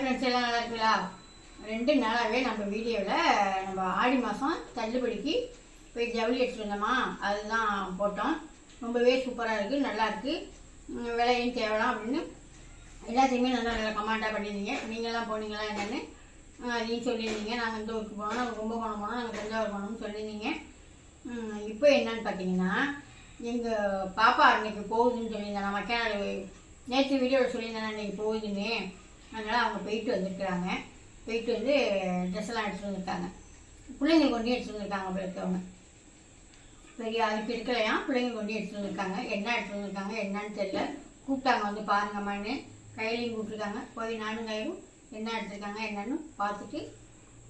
Friends எல்லாம் நல்லா இருக்குங்களா ரெண்டு நாளாகவே நம்ம வீடியோவில் நம்ம ஆடி மாதம் தள்ளுபடிக்கு போய் ஜவுளி எடுத்துகிட்டு வந்தோமா? அதுதான் போட்டோம். ரொம்பவே சூப்பராக இருக்குது நல்லா இருக்குது விலையும் தேவலாம் அப்படின்னு. எல்லாத்தையுமே நல்லா நல்லா கமாண்டாக பண்ணியிருந்தீங்க நீங்களாம் போனீங்களா என்னென்னு? அதையும் சொல்லியிருந்தீங்க நாங்கள் இந்த ஊருக்கு போனோம். நாங்கள் கும்பகோணம் போனோம். நாங்கள் தஞ்சாவூர் போனோம்னு சொல்லியிருந்தீங்க இப்போ என்னன்னு பார்த்தீங்கன்னா எங்கள் பாப்பா அன்னைக்கு போகுதுன்னு சொல்லியிருந்தேன் நான் மக்கான நேற்று வீடியோவில் சொல்லியிருந்தேன் அன்னைக்கு போகுதுன்னு. அதனால் அவங்க போயிட்டு வந்திருக்கிறாங்க. போயிட்டு வந்து ட்ரெஸ் எல்லாம் எடுத்துகிட்டு வந்திருக்காங்க. பிள்ளைங்களுக்கு கொண்டு எடுத்துகிட்டு வந்திருக்காங்க அப்படி இருக்கவங்க பெரிய அதுக்கு இருக்கலையா? பிள்ளைங்க கொண்டு எடுத்துகிட்டு வந்திருக்காங்க. என்ன எடுத்துகிட்டு வந்திருக்காங்க என்னன்னு தெரியல. கூப்பிட்டாங்க வந்து பாருங்கம்மான்னு. கையிலையும் கூப்பிட்டுருக்காங்க போய் நானும் கையிலும் என்ன எடுத்திருக்காங்க என்னன்னு பார்த்துட்டு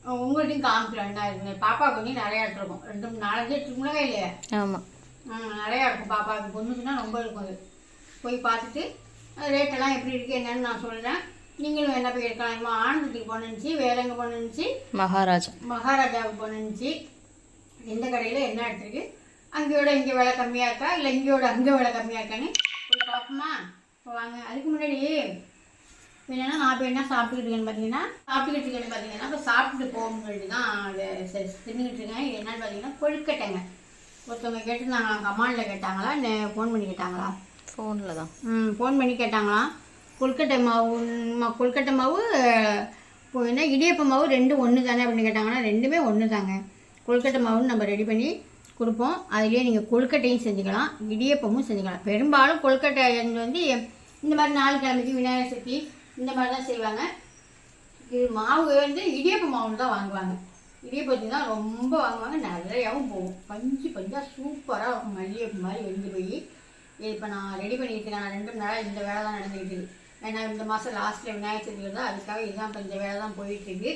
உங்கள்கிட்டையும் காமிக்கிறோம் என்ன இருக்குன்னு பாப்பா கொஞ்சம் நிறையா எடுத்துருக்கோம் ரெண்டு மூணு நாலஞ்சு எடுத்துருக்கோங்களா கையிலையே ஆமாம் நிறையா இருக்கும் பாப்பாவுக்கு. பொண்ணுக்குன்னா ரொம்ப இருக்கும் அது. போய் பார்த்துட்டு ரேட்டெல்லாம் எப்படி இருக்குது என்னன்னு நான் சொல்கிறேன் நீங்களும் என்ன போய் எடுக்கலாம் என்னமோ ஆனந்தத்துக்கு போனுச்சு வேற எங்கே போனுச்சு மகாராஜா. மகாராஜாவுக்கு போனுச்சு எந்த கடையில் என்ன எடுத்துருக்கு? அங்கேயோட இங்கே விலை கம்மியாக இருக்கா? இல்லை இங்கேயோட அங்கே விலை கம்மியாக இருக்கான்னு போய் பார்ப்போமா? இப்போ வாங்க. அதுக்கு முன்னாடி என்னன்னா நான் இப்போ என்ன சாப்பிட்டுக்கிட்டு இருக்கேன்னு பார்த்தீங்கன்னா சாப்பிட்டுக்கிட்டு இருக்கேன்னு பார்த்தீங்கன்னா இப்போ சாப்பிட்டு போகும் சொல்லி தான் அதை தின்னுக்கிட்டு இருக்கேன். என்னன்னு பார்த்தீங்கன்னா கொழுக்கட்டைங்க. ஒருத்தவங்க கேட்டிருந்தாங்களா கமாண்டில் கேட்டாங்களா? ஃபோன் பண்ணி கேட்டாங்களா? ஃபோனில் தான். ம் ஃபோன் பண்ணி கேட்டாங்களாம் கொழுக்கட்டை மாவு ம- கொழுக்கட்டை மாவு என்ன இடியப்ப மாவு ரெண்டும் ஒன்று தானே அப்படின்னு கேட்டாங்கன்னா ரெண்டுமே ஒன்று தாங்க கொழுக்கட்டை மாவுன்னு நம்ம ரெடி பண்ணி கொடுப்போம். அதுலேயே நீங்கள் கொழுக்கட்டையும் செஞ்சுக்கலாம் இடியப்பமும் செஞ்சுக்கலாம். பெரும்பாலும் கொழுக்கட்டை வந்து இந்த மாதிரி நாலு கிழமைக்கு விநாயகர் சதுர்த்தி இந்த மாதிரி தான் செய்வாங்க. இது மாவு வந்து இடியப்ப மாவுன்னு தான் வாங்குவாங்க. இடியப்பத்தி தான் ரொம்ப வாங்குவாங்க. நிறையாவும் போகும். பஞ்சு பஞ்சாக சூப்பராக இருக்கும். மாதிரி வெந்து போய் இப்போ நான் ரெடி பண்ணிட்டு இருக்கேன் நான் ரெண்டு நாளாக இந்த வேலை தான் நடந்துக்கிட்டு ஏன்னா இந்த மாதம் லாஸ்ட்டில் விநாயகர் சதுர்த்தி தான் அதுக்காக இதுதான் இப்போ இந்த வேலை தான் போயிட்டுருக்கு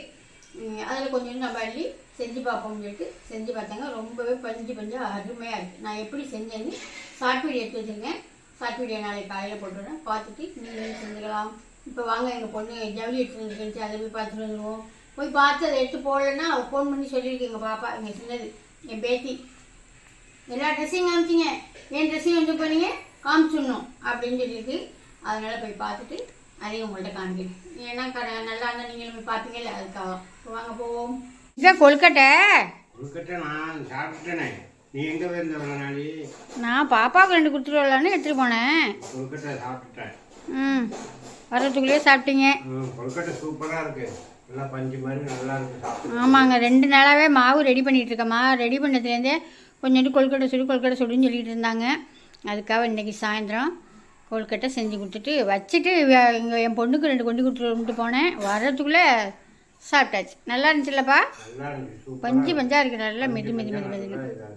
அதில் கொஞ்சம் நம்ம அள்ளி செஞ்சு பார்ப்போம்னு சொல்லிட்டு செஞ்சு பார்த்தாங்க. ரொம்பவே பஞ்சு பஞ்சாக அருமையாக இருக்குது நான் எப்படி செஞ்சேன்னு ஷார்ட் வீடியோ எடுத்து வச்சுருக்கேன். ஷார்ட் வீடியோ நாளைக்கு காலையில் போட்டுவிடுறேன் பார்த்துட்டு நீங்களும் செஞ்சுக்கலாம். இப்போ வாங்க எங்கள் பொண்ணு ஜவுளி எடுத்து இருந்துச்சு. அதை போய் பார்த்துட்டு வந்துடுவோம் போய் பார்த்து அதை எடுத்து போடலைன்னா அவள் ஃபோன் பண்ணி சொல்லியிருக்கு எங்கள் பாப்பா. எங்கள் சின்னது. என் பேத்தி. எல்லா ட்ரெஸ்ஸையும் காமிச்சிங்க. என் ட்ரெஸ்ஸையும் வந்து போனீங்க காமிச்சிடணும் அப்படின்னு சொல்லியிருக்கு. அதனால் போய் பார்த்துட்டு அதையும் உங்கள்கிட்ட காமிக்கிறேன் ஏன்னா க நல்லா இருந்தால் நீங்களும் போய் பார்ப்பீங்கல்ல அதுக்காக. வாங்க போவோம். இதான் கொழுக்கட்டை கொழுக்கட்டை நான் சாப்பிட்டேனே நீ எங்கே போயிருந்த இவ்வளோ நாளி? நான் பாப்பாவுக்கு ரெண்டு கொடுத்துட்டு வரலான்னு எடுத்துகிட்டு போனேன். கொழுக்கட்டை சாப்பிட்டுட்டேன். ம் வர்றதுக்குள்ளேயே சாப்பிட்டீங்க. ம், கொழுக்கட்டை சூப்பராக இருக்கு. நல்லா பஞ்சு மாதிரி நல்லா இருக்கு சாப்பிட்டு ஆமாங்க ரெண்டு நாளாகவே மாவு ரெடி பண்ணிட்டு இருக்கம்மா ரெடி பண்ணதுலேருந்தே கொஞ்சோண்டு கொழுக்கட்டை சுடு கொழுக்கட்டை சுடுன்னு சொல்லிட்டு இருந்தாங்க. அதுக்காக இன்றைக்கி சாயந்தரம் கொழுக்கட்டை செஞ்சு கொடுத்துட்டு வச்சுட்டு இங்கே என் பொண்ணுக்கு ரெண்டு கொண்டு கொடுத்துட்டு போனேன். வர்றதுக்குள்ளே சாப்பிட்டாச்சு. நல்லா இருந்துச்சுல்லப்பா? இருக்கு பஞ்சு பஞ்சா இருக்குது. நல்லா மெது மெது மெது இருக்கு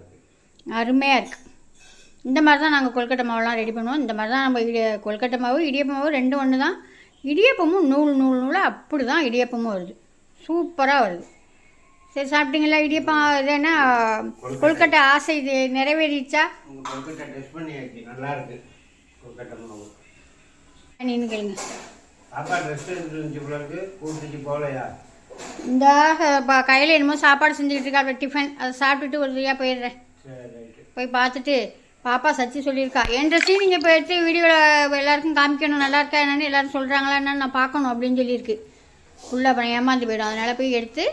அருமையாக இருக்குது. இந்த மாதிரி தான் நாங்கள் கொழுக்கட்டை மாவுலாம் ரெடி பண்ணுவோம். இந்த மாதிரி தான் நம்ம இடி கொழுக்கட்டை மாவு இடியப்ப மாவு ரெண்டும் ஒன்று தான். இடியப்பமும் நூல் நூல் நூலாக அப்படி தான் இடியப்பமும் வருது. சூப்பராக வருது. சரி சாப்பிட்டீங்களா இடியப்பம்? இது என்ன? கொழுக்கட்டை. ஆசை இது நிறைவேறிச்சா நல்லா இருக்கு. இருந்துச்சு கூட்டிட்டு போகலையா? இந்த கையில் என்னமோ சாப்பாடு செஞ்சுக்கிட்டு இருக்கா டிஃபன் அதை சாப்பிட்டுட்டு ஒரு வழியாக போயிடுறேன். போய் பார்த்துட்டு பாப்பா சச்சி சொல்லியிருக்கா. என் ட்ரெஸ்ஸையும் நீங்கள் எடுத்து வீடியோவில் எல்லாருக்கும் காமிக்கணும் நல்லா இருக்கா என்னன்னு எல்லாரும் சொல்கிறாங்களா என்னன்னு நான் பார்க்கணும் அப்படின்னு சொல்லியிருக்கு. ஃபுல்லாக அப்புறம் ஏமாந்து போயிடும். அதனால் போய் எடுத்து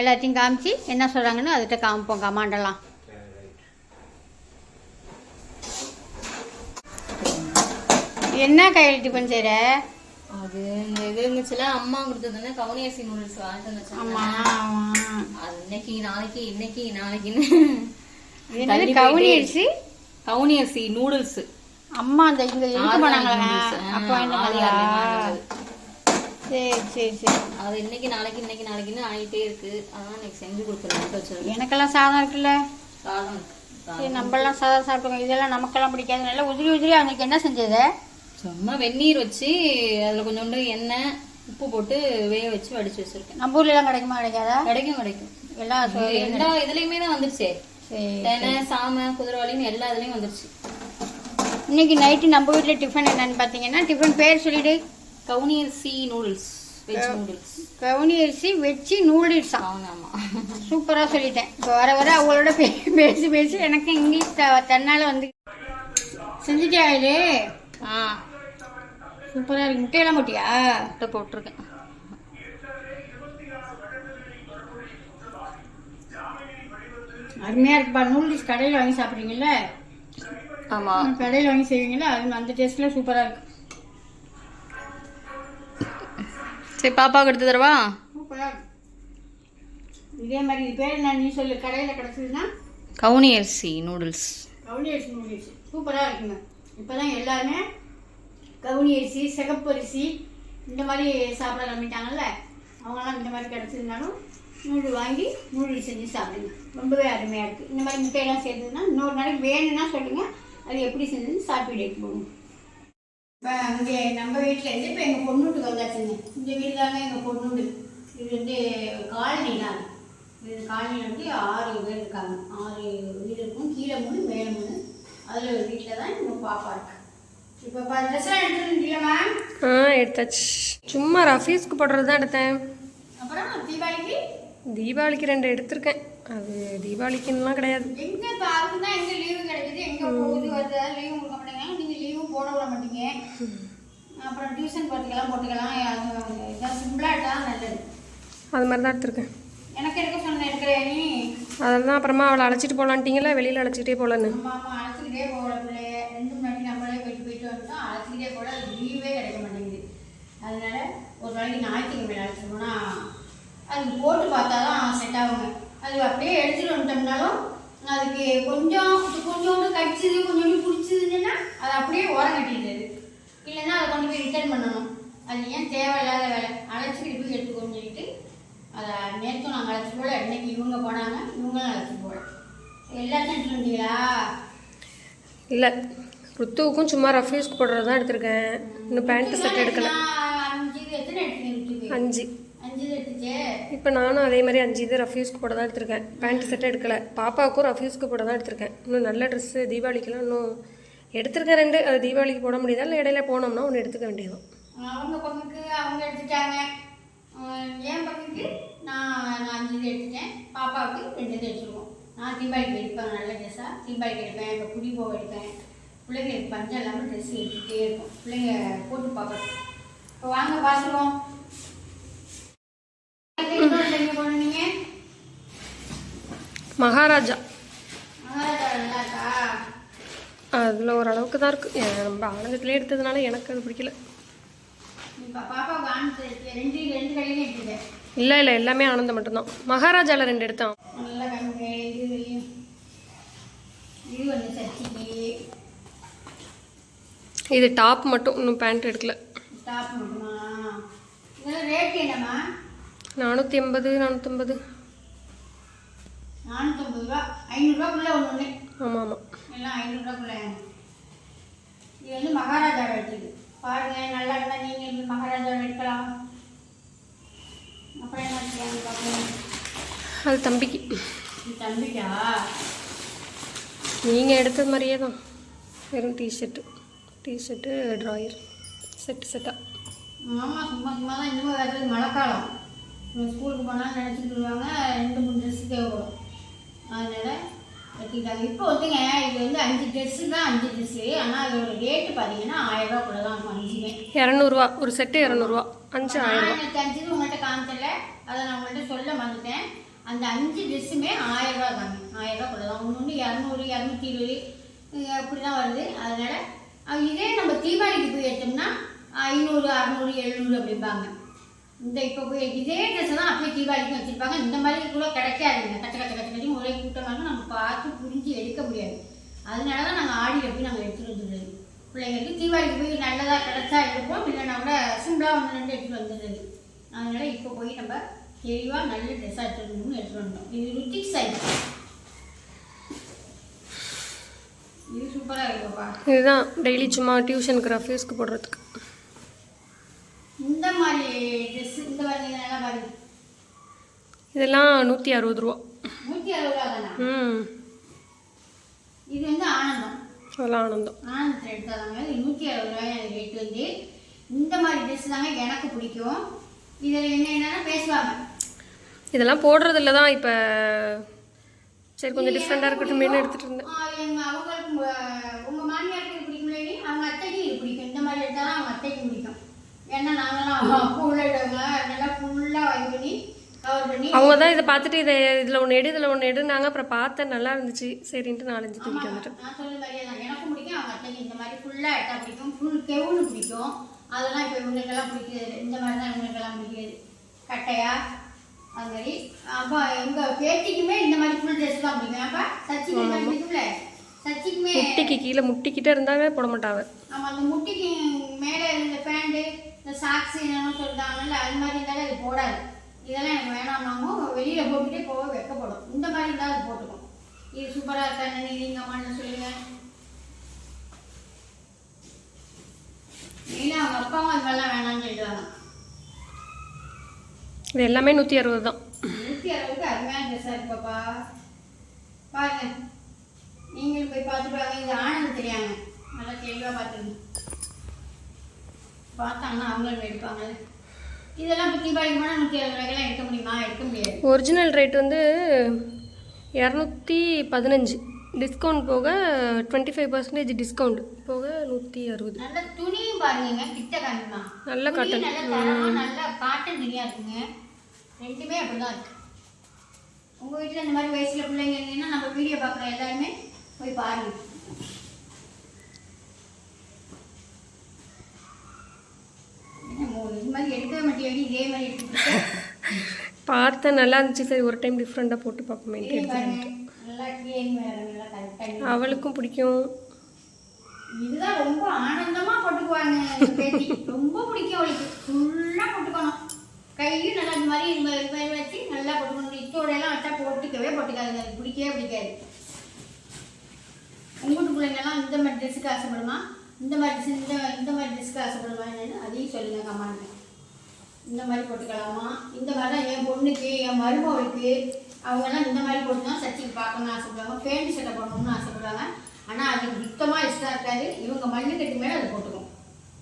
எல்லாத்தையும் காமிச்சு என்ன சொல்கிறாங்கன்னு அதுகிட்ட காமிப்போம் கமாண்டெல்லாம் சரி ரைட் என்ன கையில் டிஃபன் செய்கிற அது இந்த இது இருந்துச்சுல அம்மா கொடுத்ததுன்னு கவுனியரிசி நூடுல்ஸ் வாங்கிட்டு வந்துச்சு ஆமாம் அது இன்னைக்கு நாளைக்கு இன்னைக்கு நாளைக்குன்னு கவுனி அரிசி கவுனியரிசி நூடுல்ஸ். அம்மா அந்த இங்கே இருக்கு போனாங்களா? அப்போ சரி சரி சரி. அது இன்னைக்கு நாளைக்கு இன்னைக்கு நாளைக்குன்னு ஆகிட்டே இருக்கு. அதான் இன்னைக்கு செஞ்சு வச்சிருக்கேன் எனக்கெல்லாம் சாதம் இருக்குல்ல. சாதம். சாதம். சரி நம்மளாம் சாதம் சாப்பிடுவோம் இதெல்லாம் நமக்கெல்லாம் பிடிக்காது நல்லா உதிரி உதிரி அன்னைக்கு என்ன செஞ்சது? சும்மா வெந்நீர் வச்சு அதுல கொஞ்சோண்டு எண்ணெய் உப்பு போட்டு வேக வச்சு வடிச்சு வச்சிருக்கேன். நம்ம ஊர்லலாம் கிடைக்குமா கிடைக்காதா? கிடைக்கும் கிடைக்கும். எல்லாம் சொ- எல்லா இதுலயுமே தான் வந்துருச்சே. தெனை சாம குதிரவாளின்னு எல்லா இதுலயும் வந்துருச்சு. இன்னைக்கு நைட்டு நம்ம வீட்டில் டிஃபன் என்னன்னு பார்த்தீங்கன்னா டிஃபன் பேர் சொல்லிடு. கவுனியரிசி நூடுல்ஸ் வெஜ் நூடுல்ஸ். கவுனி அரிசி வச்சு நூடுல்ஸா ஆமா ஆமா. சூப்பராக சொல்லிட்டேன். இப்போ வர வர அவங்களோட பேசி பேசி எனக்கு இங்கிலீஷ் தன்னால் வந்து செஞ்சுட்டியா இது? ஆ. சூப்பராக இருக்குது முட்டையெல்லாம் போட்டியா? முட்டை போட்டிருக்கேன். அருமையாக இருக்குப்பா. நூடுல்ஸ் கடையில் வாங்கி சாப்பிட்றீங்கல்ல? ஆமாம் கடையில் வாங்கி செய்வீங்களா அது அந்த டேஸ்ட்டில் சூப்பராக இருக்கு. சரி பாப்பாவுக்கு எடுத்து தரவா? சூப்பராக இதே மாதிரி பேர் என்ன? நீ சொல்லு. கடையில் கிடச்சதுன்னா? கவுனி அரிசி நூடுல்ஸ் கவுனி அரிசி நூடுல்ஸ் சூப்பராக இருக்குங்க. இப்போ தான் எல்லாருமே கவுனி அரிசி சிகப்பு அரிசி இந்த மாதிரி சாப்பிட கிளம்பிட்டாங்கல்ல அவங்களாம் இந்த மாதிரி கிடச்சிருந்தாலும் நூல் வாங்கி நூல் செஞ்சு சாப்பிடுங்க. ரொம்பவே அருமையாக இருக்குது இந்த மாதிரி முட்டையெல்லாம் சேர்த்ததுன்னா இன்னொரு நாளைக்கு வேணும்னா சொல்லுங்கள் அது எப்படி செஞ்சு சாப்பிட்டு போகணும் இப்போ அங்கே நம்ம வீட்டிலேருந்து இப்போ எங்கள் பொண்ணு வீட்டுக்கு வந்தாச்சுங்க. இந்த வீடு தாங்க எங்கள் பொண்ணு வீடு இது வந்து காலனி தான். இது காலனியில் வந்து ஆறு பேர் இருக்காங்க. ஆறு வீடு இருக்கும். கீழே மூணு மேலே மூணு. அதில் ஒரு வீட்டில் தான் எங்கள் பாப்பா இருக்கு. ஆ எடுத்தாச்சு. சும்மா ரஃபீஸ்க்கு போடுறது தான் எடுத்தேன். தீபாவளிக்கு? தீபாவளிக்கு ரெண்டு எடுத்திருக்கேன். அது தீபாவளிக்குன்னுலாம் கிடையாது. அது மாதிரி தான் எடுத்திருக்கேன். எனக்கு எடுக்க சொன்ன எடுக்கிறியா நீ? அதில் தான் அப்புறமா அவளை அழைச்சிட்டு போகலான்ட்டிங்களா வெளியில் அழைச்சிக்கிட்டே போகலன்னு அழைச்சிக்கிட்டே போகல ரெண்டு மணி நம்மளே போயிட்டு போயிட்டு வந்தோம் அழைச்சிக்கிட்டே போகல அது லீவே கிடைக்க மாட்டேங்குது அதனால் ஒரு நாளைக்கு ஞாயிற்றுக்கிழமை அழைச்சிட்டு போனால் போட்டு பார்த்தா தான் செட் ஆகுங்க. அது அப்படியே எடுத்துகிட்டு வந்துட்டோம்னாலும் அதுக்கு கொஞ்சம் கொஞ்சோண்டு கடிச்சது கொஞ்சோண்டு பிடிச்சதுன்னா அது அப்படியே ஓரம் கட்டிடுது. இல்லைன்னா அதை கொண்டு போய் ரிட்டர்ன் பண்ணணும். அது ஏன் தேவையில்லாத வேலை? அழைச்சிக்கிட்டு போய் எடுத்துக்கோன்னு சொல்லிட்டு அதை நேற்றும் நாங்கள் அழைச்சி போல இன்னைக்கு இவங்க போனாங்க இவங்களும் அழைச்சி போல. எல்லாத்தையும் எடுத்துட்டு வந்தீங்களா? இல்லை. ருத்துவுக்கும் சும்மா ரஃபீஸ்க்கு போடுறது தான் எடுத்திருக்கேன். இன்னும் பேண்ட் செட் எடுக்கல. அஞ்சு இப்போ நானும் அதே மாதிரி அஞ்சு இது ரஃபீஸ்க்கு போட தான் எடுத்திருக்கேன். பேண்ட் செட் எடுக்கல. பாப்பாவுக்கும் ரஃபீஸ்க்கு போட தான் எடுத்திருக்கேன். இன்னும் நல்ல ட்ரெஸ்ஸு தீபாவளிக்கெல்லாம் இன்னும் எடுத்திருக்கேன் ரெண்டு. அது தீபாவளிக்கு போட முடியுதா? இல்லை இடையில போனோம்னா ஒன்று எடுத்துக்க வேண்டியதுதான். அவங்க பங்குக்கு அவங்க எடுத்துட்டாங்க. அஹ் என் பங்குக்கு நான் நான் அஞ்சு இது எடுத்துட்டேன். பாப்பாவுக்கு ரெண்டு இது எடுத்துருவோம். நான் தீபாவளிக்கு எடுப்பேன் நல்ல ட்ரெஸ்ஸாக தீபாவளிக்கு எடுப்பேன் இப்போ குடி போக எடுப்பேன். பிள்ளைங்களுக்கு பஞ்சம் இல்லாமல் ட்ரெஸ் எடுத்துகிட்டே இருக்கும். பிள்ளைங்க போட்டு பார்ப்பேன் இப்போ வாங்க பார்த்துருவோம். மகாராஜா. இருக்கா? அதில் ஓரளவுக்கு தான் இருக்குது நம்ம ஆனந்தத்துலேயே எடுத்ததுனால எனக்கு அது பிடிக்கல. இல்லை இல்லை எல்லாமே ஆனந்தம் மட்டும்தான். மகாராஜாவில் ரெண்டு எடுத்தான் இது டாப் மட்டும் இன்னும் பேண்ட் எடுக்கல. டாப் நானூற்றி எண்பது நானூற்றம்பது ஆமாம். ஆமாம் இது வந்து மகாராஜா எடுத்துது பாருங்க நல்லா இருந்தால் நீங்கள் இப்படி மகாராஜா எடுக்கலாம்? அப்புறம் என்ன அது தம்பிக்கு. தம்பிக்கா? நீங்கள் எடுத்தது மாதிரியே தான். வெறும் டிஷர்ட்டு டிஷர்ட்டு ட்ராயர் செட்டு செட்டாக ஆமாம் சும்மா சும்மா தான் இன்னும் வேறு மழைக்காலம். ஸ்கூலுக்கு போனால் நினச்சிட்டு வருவாங்க ரெண்டு மூணு ட்ரெஸ்ஸு தேவைப்படும். அதனால் எடுத்துக்கிட்டாங்க இப்போ வந்துங்க இது வந்து அஞ்சு ட்ரெஸ்ஸு தான் அஞ்சு ட்ரெஸ்ஸு ஆனால் அதோட ரேட்டு பார்த்தீங்கன்னா ஆயிரம் ரூபாக்குள்ள தான் இருக்கும் அஞ்சுமே. இரநூறுவா. ஒரு செட்டு இரநூறுவா. அஞ்சு ஆயிரம் எனக்கு அஞ்சு உங்கள்கிட்ட காமிச்சல அதை நான் உங்கள்கிட்ட சொல்ல மறந்துட்டேன். அந்த அஞ்சு ட்ரெஸ்ஸுமே ஆயிரம் ரூபா தாங்க ஆயிரம் ரூபாக்குள்ள தான். ஒன்று ஒன்று இரநூறு இரநூத்தி இருபது அப்படி தான் வருது. அதனால் இதே நம்ம தீபாவளிக்கு போய் எடுத்தோம்னா ஐநூறு அறநூறு எழுநூறு அப்படிம்பாங்க. இந்த இப்போ போய் இதே ட்ரெஸ் தான் அப்படியே தீபாவளிக்கு வச்சுருப்பாங்க. இந்த மாதிரி கூட கிடைக்காதுங்க. கச்ச கச்ச கச்ச கச்சி ஒரே கூட்டமாக நம்ம பார்த்து புரிஞ்சு எடுக்க முடியாது. அதனால தான் நாங்கள் ஆடியில் போய் நாங்கள் எடுத்துகிட்டு வந்துடுறது பிள்ளைங்களுக்கு தீபாவளிக்கு போய் நல்லதாக கிடைச்சா எடுப்போம். இல்லைன்னா கூட சிம்பிளாக ஒன்று ரெண்டு எடுத்துகிட்டு வந்துடுறது அதனால் இப்போ போய் நம்ம தெளிவாக நல்ல ட்ரெஸ்ஸாக எடுத்துகிட்டு எடுத்துகிட்டு வந்துட்டோம். இது ருத்திக் சைஸ் இது சூப்பராக இருக்குப்பா இதுதான் டெய்லி சும்மா டியூஷனுக்கு ரஃபீஸ்க்கு போடுறதுக்கு. இந்த மாதிரி ட்ரெஸ் இந்த மாதிரி இதெல்லாம் நூற்றி அறுபது ரூபா. நூற்றி அறுபது ரூபா ம். இது வந்து ஆனந்தம். அதெல்லாம் ஆனந்தம். ஆனந்தத்தில் எடுத்தாதாங்க. இது நூற்றி அறுபது ரூபாய் ரேட் வந்து. இந்த மாதிரி ட்ரெஸ் தாங்க எனக்கு பிடிக்கும். இதில் என்ன என்னன்னா பேசுவாங்க. இதெல்லாம் போடுறதில்ல தான் இப்போ சரி கொஞ்சம் டிஃப்ரெண்ட்டாக இருக்கட்டும்னு எடுத்துகிட்டு இருந்தேன்? அவங்களுக்கு உங்க- உங்க மாமியாருக்கு பிடிக்கும் அவங்க அத்தைக்கு இது பிடிக்கும். இந்த மாதிரி எடுத்தாலும் அவங்க அத்தைக்கு பிடிக்கும். ஏன்னா நாங்களாம் பூ உள்ளவங்க நல்லா ஃபுல்லாக இது பண்ணி அவங்க தான் இதை பார்த்துட்டு இதை இதில் ஒன்று எடு இதில் ஒன்று எடுனாங்க. அப்புறம் பார்த்தேன் நல்லா இருந்துச்சு. சரின்ட்டு நாலஞ்சு தூக்கிட்டு வந்துட்டேன். நான் சொல்ல மாதிரியே தான். எனக்கும் பிடிக்கும் அவங்க அத்தைக்கு இந்த மாதிரி ஃபுல்லாக எடுத்தா பிடிக்கும். ஃபுல் கெவுன்னு பிடிக்கும். அதெல்லாம் இப்போ இவங்களுக்கெல்லாம் பிடிக்காது. இந்த மாதிரி தான் இவங்களுக்கெல்லாம் பிடிக்காது. கட்டையா? அது மாதிரி. அப்போ எங்கள் பேத்திக்குமே இந்த மாதிரி ஃபுல் ட்ரெஸ் தான் பிடிக்கும். அப்போ சச்சிக்கு பிடிக்கும்ல? சச்சிக்குமே முட்டிக்கு கீழே முட்டிக்கிட்டே இருந்தாவே போட மாட்டாங்க. நம்ம அந்த முட்டிக்கு மேலே இந்த பேண்ட்டு இந்த சாக்ஸ் என்னென்னு சொல்கிறாங்கல்ல அது மாதிரி இருந்தாலும் அது போடாது. இதெல்லாம் எனக்கு வேணாம்னாமோ வெளியில் போட்டுட்டே போக வெக்கப்படும். இந்த மாதிரி இருந்தால் அது போட்டுக்கும். இது சூப்பராக இருக்கா நீங்கள் அம்மான்னு சொல்லுங்கள் மெயினாக அவங்க அப்பாவும் அது மாதிரிலாம் வேணாம்னு சொல்லிடுவாங்க இது எல்லாமே நூற்றி அறுபது தான். நூற்றி அறுபதுக்கு அருமையான ட்ரெஸ்ஸாக இருக்கு பாப்பா. பாருங்க. நீங்களும் போய் பார்த்துட்டு வாங்க. இது ஆனந்த் தெரியாங்க நல்லா தெளிவாக பார்த்துருங்க பார்த்தாங்கன்னா அவங்களும் இதெல்லாம் இப்போ தீபாவளிக்கு போனால் நூற்றி அறுபது ரூபாய்க்கெல்லாம் எடுக்க முடியுமா? எடுக்க முடியாது. ஒரிஜினல் ரேட் வந்து இரநூத்தி பதினஞ்சு. டிஸ்கவுண்ட் போக டுவெண்ட்டி ஃபைவ் பர்சன்டேஜ் டிஸ்கவுண்ட் போக நூற்றி அறுபது. நல்ல துணியும் பாருங்க கிட்ட நல்ல cotton. நல்ல காட்டன் துணியா இருக்குங்க. ரெண்டுமே அப்படிதான் இருக்கு. உங்க வீட்டுல இந்த மாதிரி வயசுல பிள்ளைங்க இருந்தீங்கன்னா நம்ம வீடியோ பார்க்குற எல்லாருமே போய் பாருங்க. இது மாதிரி எடுக்கவே மாட்டேன் இதே மாதிரி எடுத்துக்கிட்டு பார்த்தேன் நல்லா இருந்துச்சு சரி. ஒரு டைம் டிஃப்ரெண்ட்டாக போட்டு பார்ப்போமேன்ட்டு இதே அவளுக்கும் பிடிக்கும். இதுதான் ரொம்ப ஆனந்தமா போட்டுக்குவாங்க ரொம்ப பிடிக்கும் அவளுக்கு. ஃபுல்லா போட்டுக்கணும். கையும் நல்லா இந்த மாதிரி இந்த மாதிரி- வச்சு நல்லா போட்டுக்கணும். இத்தோட எல்லாம் வச்சா போட்டுக்கவே போட்டுக்காதுங்க. அது பிடிக்கவே பிடிக்காது. உங்கூட்டு பிள்ளைங்கெல்லாம் இந்த மாதிரி ட்ரெஸ்ஸுக்கு ஆசைப்படுமா? இந்த மாதிரி dress- இந்த இந்த மாதிரி ட்ரெஸ்ஸுக்கு ஆசைப்படுமா என்னன்னு அதையும் சொல்லுங்க கம்மாண்டு இந்த மாதிரி போட்டுக்கலாமா? இந்த மாதிரி தான் என் பொண்ணுக்கு என் மருமகளுக்கு அவங்கெல்லாம் இந்த மாதிரி போட்டு தான் சச்சிக்கு பார்க்கணும்னு ஆசைப்படுவாங்க. பேண்ட் சட்டை போடணும்னு ஆசைப்படுவாங்க. ஆனால் அது சுத்தமாக இஷ்டம் இருக்காது. இவங்க மல்லு கட்டு மேலே அது போட்டுக்கும்.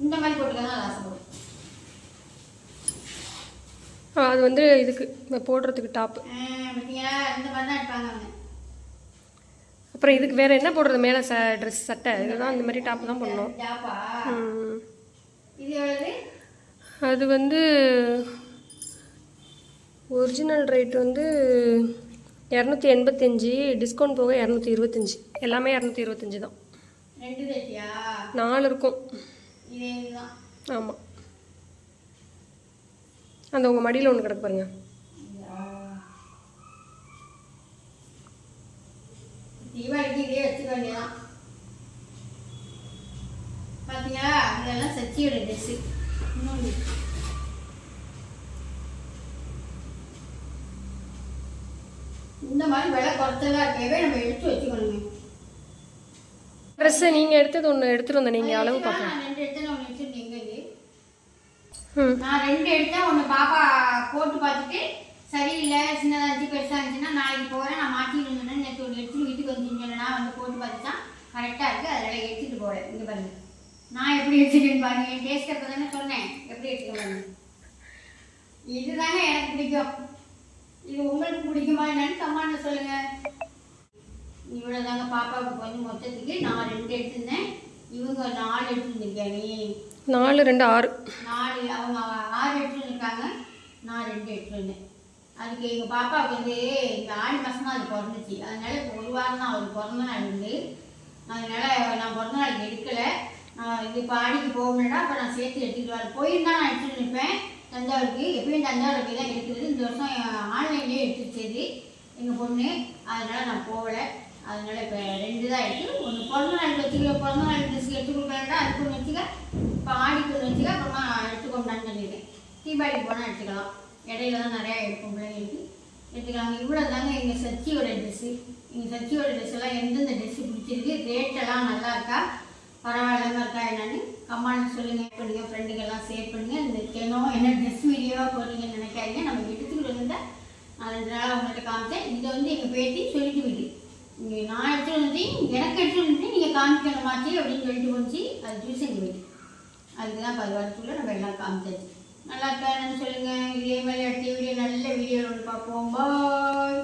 இந்த மாதிரி போட்டுக்க தான் அது ஆசைப்படும். அது வந்து இதுக்கு போடுறதுக்கு டாப்பு பார்த்தீங்களா இந்த மாதிரி தான் அவங்க. அப்புறம் இதுக்கு வேற என்ன போடுறது? மேலே ச ட்ரெஸ் சட்டை. இதுதான் இந்த மாதிரி டாப் தான் பண்ணணும் ஜாப்பா ம். இது எவ்வளவு? அது வந்து ஒரிஜினல் ரேட் வந்து இரநூத்தி எண்பத்தஞ்சு டிஸ்கவுண்ட் போக இரநூத்தி இருபத்தஞ்சி எல்லாமே இரநூத்தி இருபத்தஞ்சி தான். நாலு இருக்கும். ஆமாம் அந்த உங்கள் மடியில் ஒன்று கிடக்கு பாருங்க. பார்த்தீங்களா இதெல்லாம் சச்சியோட ட்ரெஸ்ஸு இந்த மாதிரி விலை குறைச்சலா இருக்கவே நம்ம எடுத்து வச்சுக்கணுங்க ட்ரெஸ்ஸு நீங்கள் எடுத்தது ஒன்று எடுத்துகிட்டு வந்தேன். நீங்கள் அளவு பார்க்கலாம். நான் ரெண்டு எடுத்தேன் ஒன்று நான் ரெண்டு எடுத்தேன். ஒன்று பாப்பா போட்டு பார்த்துட்டு சரியில்லை சின்னதாக இருந்துச்சு பெருசாக இருந்துச்சுன்னா நாளைக்கு போகிறேன் நான் மாட்டிட்டு இருந்தேன் நேற்று ஒன்று எடுத்துட்டு வீட்டுக்கு வந்து நான் வந்து போட்டு பார்த்துட்டா கரெக்டாக இருக்குது அதனால் எடுத்துகிட்டு போகிறேன் இங்கே பாருங்க. நான் எப்படி எடுத்துட்டேன்னு பாருங்க. டேஸ்ட் அப்போ தானே சொன்னேன் எப்படி எடுத்துக்க பாருங்க இதுதாங்க எனக்கு பிடிக்கும். இது உங்களுக்கு பிடிக்குமா என்னன்னு கம்மாண்ட சொல்லுங்கள் இவ்வளோ தாங்க பாப்பாவுக்கு வந்து மொத்தத்துக்கு நான் ரெண்டு எடுத்திருந்தேன். இவங்க நாலு எடுத்துருந்துருக்காங்க நாலு ரெண்டு ஆறு. நாலு அவங்க ஆறு எடுத்துட்டு இருக்காங்க நான் ரெண்டு எடுத்துட்டு வந்தேன் அதுக்கு எங்கள் பாப்பாவுக்கு வந்து இந்த ஆடி மாதம் தான் அது பிறந்துச்சு. அதனால இப்போ ஒரு வாரம் தான் அவருக்கு பிறந்த நாள் உண்டு அதனால நான் பிறந்த நாளுக்கு எடுக்கலை. நான் இது இப்போ ஆடிக்கு போகணும்னா அப்போ நான் சேர்த்து எடுத்துக்கிட்டு வரேன். போயிருந்தா நான் எடுத்துகிட்டு இருப்பேன் தஞ்சாவூருக்கு எப்பயும் தஞ்சாவூர் போய் தான் எடுக்குது இந்த வருஷம் ஆன்லைன்லேயே எடுத்துச்சது எங்கள் பொண்ணு. அதனால் நான் போகலை. அதனால் இப்போ ரெண்டு தான் எடுத்து ஒன்று பிறந்த நாள் வச்சுக்க. பிறந்த நாள் ட்ரெஸ் எடுத்து கொடுக்கறா அதுக்கு ஒன்று வச்சுக்க. இப்போ ஆடிக்கு ஒன்று வச்சுக்க. அப்புறமா எடுத்துக்கொண்டான்னு சொல்லியிருக்கேன் தீபாவளிக்கு போனால் எடுத்துக்கலாம். இடையில தான் நிறையா இருக்கும் பிள்ளைங்களுக்கு. எடுத்துக்கலாம் இவ்வளோ தாங்க எங்கள் சச்சியோட ட்ரெஸ்ஸு எங்கள் சச்சியோட ட்ரெஸ் எல்லாம் எந்தெந்த ட்ரெஸ்ஸு பிடிச்சிருக்கு. ரேட்டெல்லாம் நல்லா இருக்கா? பரவாயில்லன்னு இருக்கா என்னன்னு கமெண்ட் சொல்லுங்கள் பண்ணுங்கள் ஃப்ரெண்டுக்கெல்லாம் ஷேர் பண்ணுங்கள் இந்த தினம் என்ன ட்ரெஸ் வீடியோவாக போடுறீங்கன்னு நினைக்காதீங்க. நம்ம எடுத்துக்கிட்டு இருந்தால் நான் ரெண்டு நாளாக உங்கள்கிட்ட காமிச்சேன். இதை வந்து எங்கள் பேட்டி சொல்லிட்டு விடு இங்கே நான் எடுத்துகிட்டு வந்து எனக்கு எடுத்துகிட்டு வந்து நீங்கள் காமிக்கணும் மாற்றி அப்படின்னு சொல்லிட்டு போச்சு. அது டியூஷன் போயிட்டு. அதுக்கு தான் பரிவாரத்துக்குள்ள நம்ம எல்லாம் காமிச்சாச்சு நல்லா இருக்கா என்னன்னு சொல்லுங்கள் இதே மாதிரி அடுத்த வீடியோ நல்ல வீடியோ பார்ப்போம். பாய்